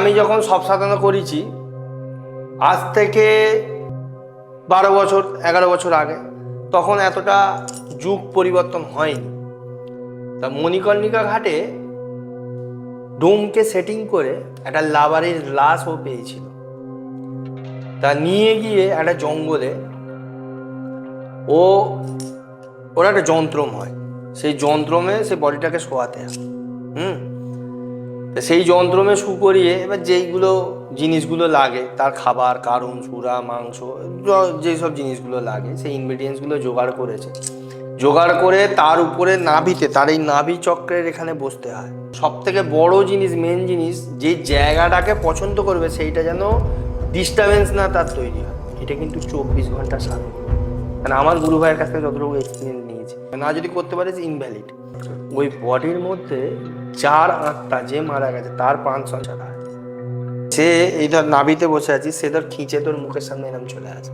আমি যখন সব সাধনা করেছি, আজ থেকে বারো বছর, এগারো বছর আগে, তখন এতটা যুগ পরিবর্তন হয়নি। তা মণিকর্ণিকা ঘাটে ডোমকে সেটিং করে একটা লাভারের লাশ ও পেয়েছিল। তা নিয়ে গিয়ে একটা জঙ্গলে ও, ওর একটা যন্ত্রম হয়। সেই যন্ত্রমে সেই বডিটাকে শোয়াতে হয়। হুম? সেই যন্ত্রমে শু করিয়ে এবার যেইগুলো জিনিসগুলো লাগে, তার খাবার, কারণ, সুরা, মাংস যেসব জিনিসগুলো লাগে, সেই ইনগ্রিডিয়েন্টসগুলো জোগাড় করেছে। জোগাড় করে তার উপরে নাভিতে, তার এই নাভি চক্রের এখানে বসতে হয়। সব থেকে বড় জিনিস মেন জিনিস, যে জায়গাটাকে পছন্দ করবে, সেইটা যেন ডিস্টারবেন্স না তার তৈরি হয়। এটা কিন্তু চব্বিশ ঘণ্টা সাধন। মানে আমার গুরু ভাইয়ের কাছ থেকে যতটুকু এক্সপিরিয়েন্স নিয়েছি। না যদি করতে পারিস ইনভ্যালিড ওই বডির মধ্যে চার আত্মা যে মারা গেছে, তার পাঁচ সঞ্চার আছে সে এই ধর নাভিতে বসে আছি সে ধর খিঁচে তোর মুখের সামনে এরকম চলে আসে।